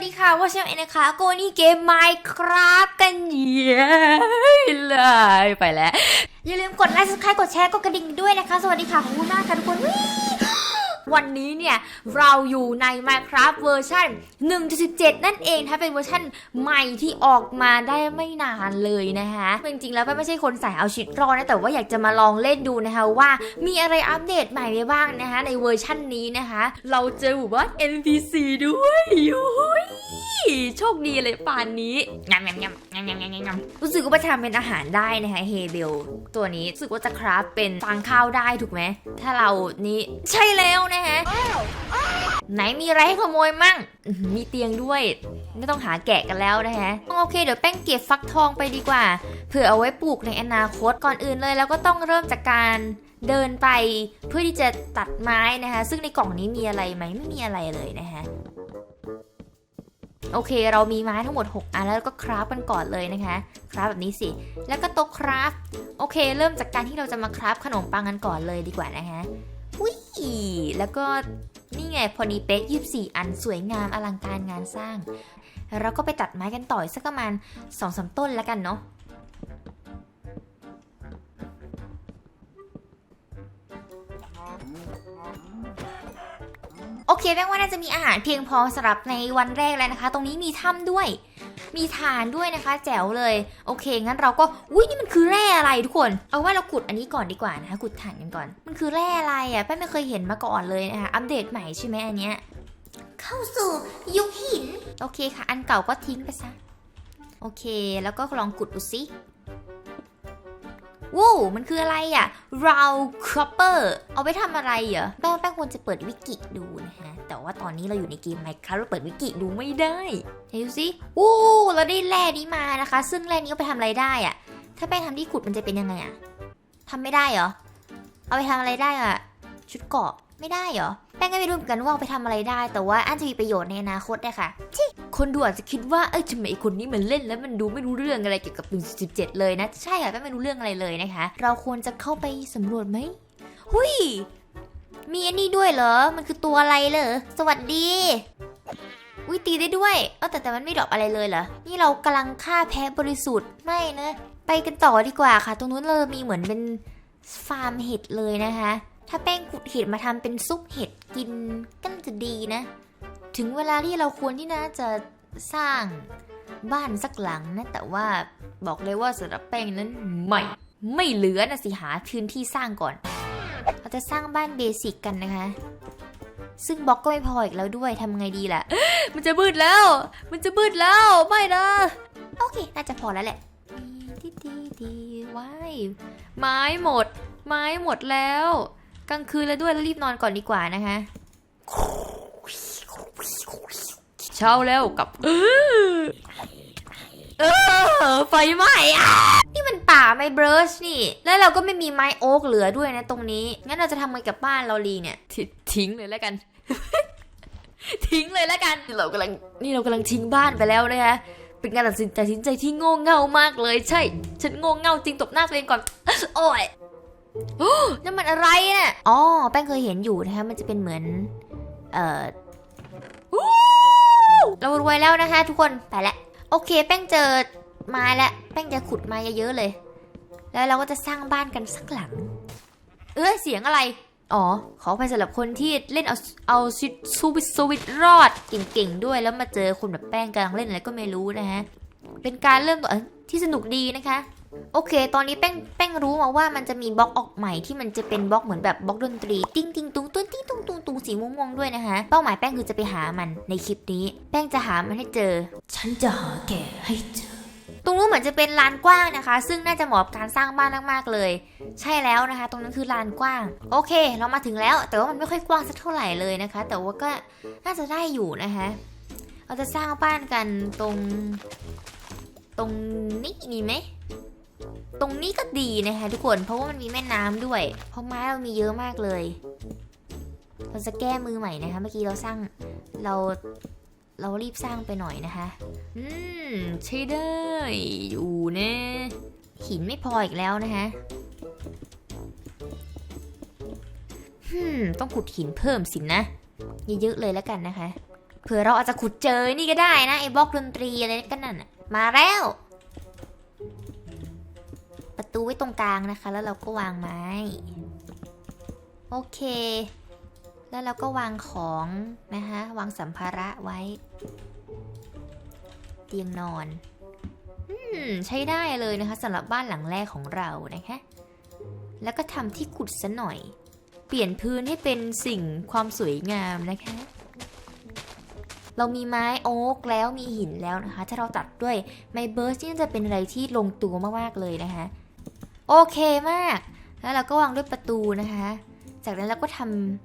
วัสดีค่ะว่าเชมเองนะคะโกนี่เกมไมค์ครับกันเย้เลยไปแล้ว อย่าลืมกดไลค์ subscribe กดแชร์กดกระดิ่งด้วยนะคะ สวัสดีค่ะขอบคุณมากค่ะทุกคนวันนี้เนี่ย เราอยู่ใน Minecraft เวอร์ชัน1.17 นั่นเองถ้าเป็นเวอร์ชันใหม่ที่ออกมาได้ไม่นานเลยนะคะจริงๆแล้วไม่ใช่คนใส่เอาชีวิตรอดนะ แต่ว่าอยากจะมาลองเล่นดูนะคะว่ามีอะไรอัปเดตใหม่ไปบ้างนะคะในเวอร์ชันนี้นะคะ เราเจอหมู่บ้าน NPC ด้วย คดีเลยป่านนี้ยำยำยำยำยำยำยำรู้สึกว่าจะทำเป็นอาหารได้นะคะเฮเบลตัวนี้รู้สึกว่าจะคราฟเป็นฟางข้าวได้ถูกไหม ถ้าเรานี่ใช่แล้วนะคะไหนมีอะไรให้ขโมยมั่ง มีเตียงด้วย ไม่ต้องหาแกะกันแล้วนะคะโอเค เดี๋ยวแป้งเก็บฟักทองไปดีกว่า เผื่อเอาไว้ปลูกในอนาคตก่อนอื่นเลยแล้วก็ต้องเริ่มจากการเดินไปเพื่อที่จะตัดไม้นะคะ ซึ่งในกล่องนี้มีอะไรไหมไม่มีอะไรเลยนะคะ โอเค เรามีไม้ทั้งหมด 6 อันแล้วก็คราฟกันก่อนเลยนะคะ คราฟแบบนี้สิ แล้วก็โต๊ะคราฟ โอเค เริ่มจากการที่เราจะมาคราฟขนมปังกันก่อนเลยดีกว่านะคะอุ้ยแล้วก็นี่ไงพอดีเป๊ะ24 อันสวยงามอลังการงานสร้าง เราก็ไปตัดไม้กันต่อยสักประมาณ2อสต้นแล้วกันเนาะอ เคแป้งว่าน่าจะมีอาหารเพียงพอสำหรับในวันแรกแล้วนะคะ ตรงนี้มีถ้ำด้วย มีฐานด้วยนะคะแจ๋วเลย โอเค งั้นเราก็ อุ้ยนี่มันคือแร่อะไรทุกคน เอาว่าเราขุดอันนี้ก่อนดีกว่านะคะ ขุดฐานกันก่อน มันคือแร่อะไรอะแป้งไม่เคยเห็นมาก่อนเลยนะคะ อัปเดตใหม่ใช่ไหมอันเนี้ย เข้าสู่ยุคหิน โอเคค่ะ อันเก่าก็ทิ้งไปซะ โอเค แล้วก็ลองขุดดูสิ ว้าวมันคืออะไรอะ round cropper เอาไปทำอะไรเหรอแป้งว่าแป้งควรจะเปิดวิกิดูนะฮะ แต่ว่าตอนนี้เราอยู่ในเกม Minecraft เราเปิดวิกิดูไม่ได้ไหนดูสิวู้เราได้แร่นี้มานะคะ ซึ่งแร่นี้เอาไปทำอะไรได้อะ ถ้าแป้งทำที่ขุดมันจะเป็นยังไงอะทำไม่ได้เหรอ เอาไปทำอะไรได้อะ ชุดเกาะไม่ได้เหรอ แป้งก็ไม่รู้เหมือนกันว่าเอาไปทำอะไรได้ แต่ว่าอันจะมีประโยชน์ในอนาคตได้ค่ะที่ คนดูอาจจะคิดว่าเอ้ยทำไมไอคนนี้มันเล่นแล้วมันดูไม่รู้เรื่องอะไรเกี่ยวกับ1.17เลยนะ ใช่ค่ะแป้งไม่รู้เรื่องอะไรเลยนะคะ เราควรจะเข้าไปสำรวจไหมหุยมีอันนี้ด้วยเหรอ มันคือตัวอะไรเหรอ สวัสดี อุ้ยตีได้ด้วย เออแต่แต่มันไม่ดรอปอะไรเลยเหรอ นี่เรากำลังฆ่าแพ้บริสุทธิ์ ไม่นะ ไปกันต่อดีกว่าค่ะ ตรงนู้นเรามีเหมือนเป็นฟาร์มเห็ดเลยนะคะ ถ้าแป้งขุดเห็ดมาทำเป็นซุปเห็ดกินก็น่าจะดีนะ ถึงเวลาที่เราควรที่น่าจะสร้างบ้านสักหลังนะ แต่ว่าบอกเลยว่าสำหรับแป้งนั้นไม่ไม่เหลือนะสิหาพื้นที่สร้างก่อน เราจะสร้างบ้านเบสิกกันนะคะ ซึ่งบล็อกก็ไม่พออีกแล้วด้วยทำไงดีล่ะ มันจะมืดแล้ว มันจะมืดแล้ว ไม่นะ โอเค น่าจะพอแล้วแหละดีดีดีว้ายไม้หมด ไม้หมดแล้ว กลางคืนแล้วด้วยแล้วรีบนอนก่อนดีกว่านะคะ เช้าแล้วกับเออเออไฟไหม้อะนี่มันป่าไม้เบรชนี่ แล้วเราก็ไม่มีไม้โอ๊กเหลือด้วยนะตรงนี้ งั้นเราจะทำไงกับบ้านเราลีเนี่ยททิ้งเลยแล้วกัน ทิ้งเลยแล้วกัน เรากำลังนี่เรากำลังทิ้งบ้านไปแล้วนะคะเป็นการตัดสินตัดสินใจที่โง่เง่ามากเลย ใช่ ฉันโง่เง่าจริงตบหน้าตัวเองก่อน โอ้ยโอ้นั่นมันอะไรน่ะอ๋อ แป้งเคยเห็นอยู่นะคะ มันจะเป็นเหมือน เอ่ออู้ เรารวยแล้วนะคะ ทุกคนไปละโอเค แป้งเจอไม้ล้วแป้งจะขุดไม้เยอะๆเลย แล้วเราก็จะสร้างบ้านกันสักหลัง เอ้ยเสียงอะไร อ๋อ ขอไปสำหรับคนที่เล่นเอาเอาชีวิตสวิตสวิตรอดเก่งๆด้วยแล้วมาเจอคนแบบแป้งกำลังเล่นอะไรก็ไม่รู้นะฮะเป็นการเริ่มต้นที่สนุกดีนะคะ โอเค ตอนนี้แป้งแป้งรู้มาว่ามันจะมีบล็อกออกใหม่ที่มันจะเป็นบล็อกเหมือนแบบบล็อกดนตรี ติ้งติ้งตุงตุ้นติ้งตุงตุงตุงสีม่วงๆด้วยนะคะเป้าหมายแป้งคือจะไปหามันในคลิปนี้ แป้งจะหามันให้เจอ ฉันจะหาแกให้เจอ ตรงนู้นเหมือนจะเป็นลานกว้างนะคะ ซึ่งน่าจะเหมาะกับการสร้างบ้านมากๆเลย ใช่แล้วนะคะ ตรงนั้นคือลานกว้าง โอเค เรามาถึงแล้ว แต่ว่ามันไม่ค่อยกว้างสักเท่าไหร่เลยนะคะ แต่ว่าก็น่าจะได้อยู่นะคะเราจะสร้างบ้านกันตรง ตรงนี้ดีไหม ตรงนี้ก็ดีนะคะทุกคนเพราะว่ามันมีแม่น้ำด้วย เพราะไม้เรามีเยอะมากเลยเราจะแก้มือใหม่นะคะ เมื่อกี้เราสร้างเราเรารีบสร้างไปหน่อยนะคะ อืมใช่ได้อยู่นะหินไม่พออีกแล้วนะคะฮึมต้องขุดหินเพิ่มสินนะเยอะๆเลยแล้วกันนะคะเผื่อเราอาจจะขุดเจอนี่ก็ได้นะไอ้บล็อกดนตรีอะไรกันนั่นมาแล้ว ประตูไว้ตรงกลางนะคะ แล้วเราก็วางไม้ โอเค แล้วเราก็วางของนะคะวางสัมภาระไว้ เตียงนอนอืมใช้ได้เลยนะคะสำหรับบ้านหลังแรกของเรานะคะ แล้วก็ทำที่ขุดซะหน่อย เปลี่ยนพื้นให้เป็นสิ่งความสวยงามนะคะเรามีไม้โอ๊กแล้วมีหินแล้วนะคะ ถ้าเราตัดด้วยไม้เบิร์สนี่จะเป็นอะไรที่ลงตัวมากๆเลยนะคะ โอเคมาก แล้วเราก็วางด้วยประตูนะคะ จากนั้นเราก็ท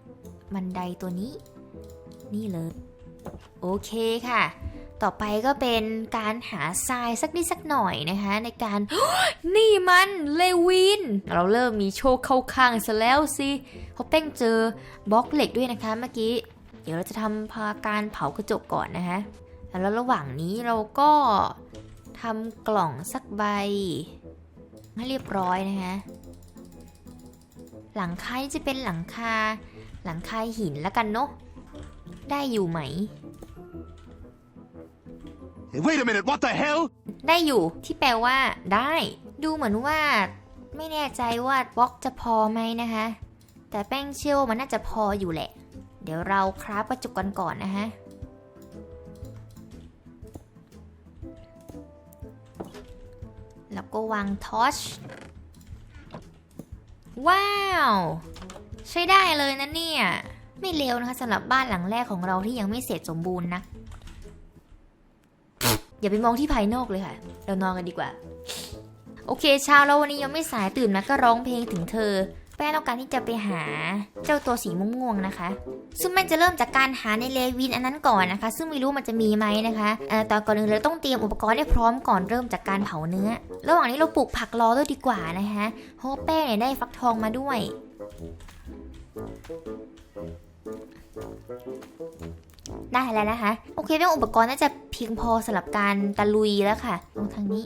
ำบันไดตัวนี้ นี่เลย โอเคค่ะ ต่อไปก็เป็นการหาทรายสักนิดสักหน่อยนะคะ ในการ นี่มันเลวิน เราเริ่มมีโชคเข้าข้างซะแล้วสิเขาะแป้งเจอบล็อกเหล็กด้วยนะคะเมื่อกี้ เดี๋ยวเราจะทำพาการเผากระจกก่อนนะคะ แล้วระหว่างนี้เราก็ทำกล่องสักใบ ให้เรียบร้อยนะคะ หลังคานี่จะเป็นหลังคา หลังคาหินแล้วกันเนาะ ได้อยู่ไหม Hey, wait a minute, what the hell? ได้อยู่ที่แปลว่า ได้ ดูเหมือนว่า ไม่แน่ใจว่าบล็อกจะพอไหมนะคะ แต่แป้งเชื่อว่ามันน่าจะพออยู่แหละ เดี๋ยวเราคราฟกระจุกกันก่อนนะคะ แล้วก็วางทอช ว้าว ใช้ได้เลยนะเนี่ย ไม่เลวนะคะสำหรับบ้านหลังแรกของเราที่ยังไม่เสร็จสมบูรณ์นะ อย่าไปมองที่ภายนอกเลยค่ะ เรานอนกันดีกว่า โอเคเช้าแล้ววันนี้ยังไม่สายตื่นมาก็ร้องเพลงถึงเธอ แป้งต้องการที่จะไปหาเจ้าตัวสีม่วงๆนะคะ ซึ่งแม่จะเริ่มจากการหาในเลวินอันนั้นก่อนนะคะ ซึ่งไม่รู้มันจะมีไหมนะคะเอ่อตอนก่อนอื่นเราต้องเตรียมอุปกรณ์ให้พร้อมก่อนเริ่มจากการเผาเนื้อ ระหว่างนี้เราปลูกผักรอด้วยดีกว่านะคะเพราะแป้งเนี่ยได้ฟักทองมาด้วย ได้แล้วนะคะ โอเคเรื่องอุปกรณ์น่าจะเพียงพอสำหรับการตะลุยแล้วค่ะลงทางนี้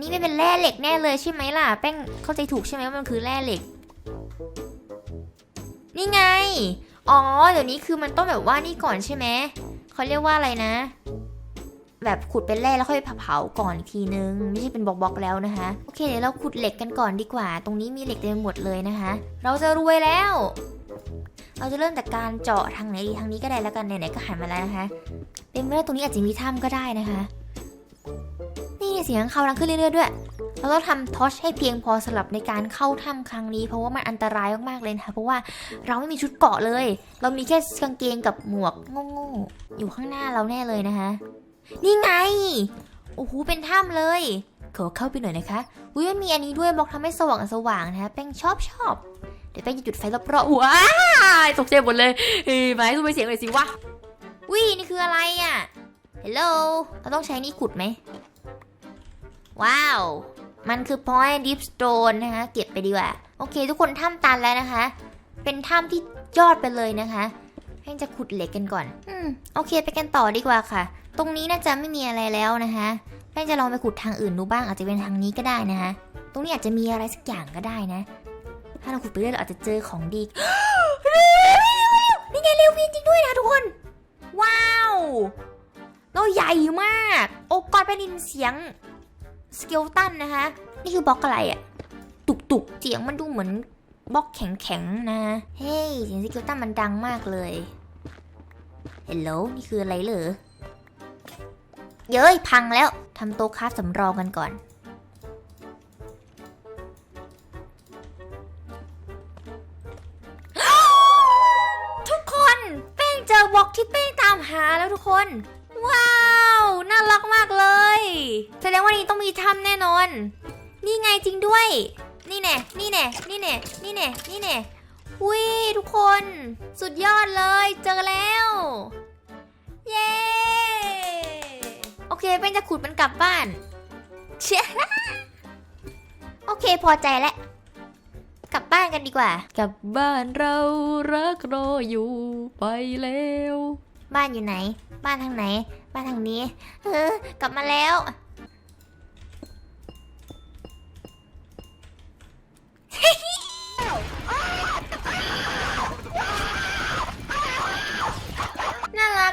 นี่ไม่เป็นแร่เหล็กแน่เลยใช่ไหมล่ะ แป้งเข้าใจถูกใช่ไหมว่ามันคือแร่เหล็ก นี่ไง อ๋อ เดี๋ยวนี้คือมันต้องแบบว่านี่ก่อนใช่ไหม เขาเรียกว่าอะไรนะ แบบขุดเป็นแร่แล้วค่อยเผาก่อนอีกทีนึง ไม่ใช่เป็นบล็อกๆแล้วนะคะ โอเคเดี๋ยวเราขุดเหล็กกันก่อนดีกว่า ตรงนี้มีเหล็กเต็มหมดเลยนะคะ เราจะรวยแล้ว เราจะเริ่มจากการเจาะทางไหนดีทางนี้ก็ได้แล้วกันไหนๆก็หันมาแล้วนะคะ เป็นไปได้ตรงนี้อาจจะมีถ้ำก็ได้นะคะีเสียงเขาดังขึ้นเรื่อยๆด้วยเราต้องทำทอชให้เพียงพอสำหรับในการเข้าถ้ำครั้งนี้ เพราะว่ามันอันตรายมากๆเลยนะคะเพราะว่าเราไม่มีชุดเกาะเลย เรามีแค่กางเกงกับหมวกโง่ๆอยู่ข้างหน้าเราแน่เลยนะคะนี่ไงโอ้โหเป็นถ้ำเลยขอเข้าไปหน่อยนะคะอุ้ยมันมีอันนี้ด้วยบล็อกทำให้สว่างสว่างนะคะแป้งชอบชอบเดี๋ยวแป้งจะจุดไฟรอบๆว้ายตกใจหมดเลยเฮ้ยไม้สู้ไปเสียงเลยสิวะวินี่คืออะไรอะฮัลโหลเราต้องใช้นี่ขุดไหม ว้าว มันคือ point deep stone นะคะ เก็บไปดีกว่า โอเค ทุกคนถ้ำตันแล้วนะคะ เป็นถ้ำที่ยอดไปเลยนะคะให้จะขุดเหล็กกันก่อน อืม โอเค ไปกันต่อดีกว่าค่ะ ตรงนี้น่าจะไม่มีอะไรแล้วนะคะแป้งจะลองไปขุดทางอื่นดูบ้าง อาจจะเป็นทางนี้ก็ได้นะคะ ตรงนี้อาจจะมีอะไรสักอย่างก็ได้นะ ถ้าเราขุดไปเรื่อยเราอาจจะเจอของดี นี่ไงเรววินจริงด้วยนะทุกคน ว้าว เราใหญ่มาก โอ้กอดเป็นดินเสียง สเกลตันนะคะ นี่คือบล็อกอะไรอะตุกตุกเสียงมันดูเหมือนบล็อกแข็งแข็งๆนะ เฮ้ยเสียงสเกลตันมันดังมากเลยเฮลโหลนี่คืออะไรเหรอเย้ยพังแล้วทำโต๊ะคราฟสำรองกันก่อนทุกคนแป้งเจอบล็อกที่แป้งตามหาแล้วทุกคน ว้าวารักมากเลย แสดงว่านี้ต้องมีถ้ำแน่นอน นี่ไงจริงด้วย นี่แน่ นี่แน่ นี่แน่ นี่แน่ นี่แน่หุยทุกคน สุดยอดเลย เจอแล้ว เย้ โอเคเป็นจะขุดมันกลับบ้านเชี่ยโอเคพอใจแล้ว กลับบ้านกันดีกว่า กลับบ้านเรารักรออยู่ไปแล้ว บ้านอยู่ไหน บ้านทางไหน บ้านทางนี้ เออ กลับมาแล้ว น่ารั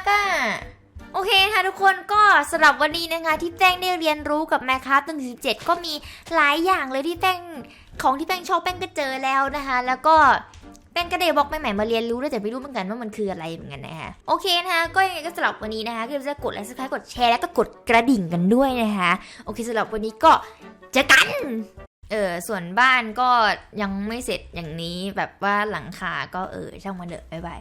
เคค่ะทุกคนก็สำหรับวันนี้นะคะ ที่แป้งได้เรียนรู้กับ Minecraft ตั้งแต่17 ก็มีหลายอย่างเลยที่แป้งของที่แป้งชอบแป้งก็เจอแล้วนะคะ แล้วก็ ป็นก็ได้บล็อกใหม่ๆมาเรียนรู้ด้วยแต่ไม่รู้เหมือนกันว่ามันคืออะไรเหมือนกันนะคะโอเคนะคะก็ยังไงก็สำหรับวันนี้นะคะก็จะกดไลค์สักครั้งกดแชร์แล้วก็กดกระดิ่งกันด้วยนะคะโอเคสำหรับวันนี้ก็เจอกันเออส่วนบ้านก็ยังไม่เสร็จอย่างนี้แบบว่าหลังคาก็เออช่างมันเถอะบ๊ายบาย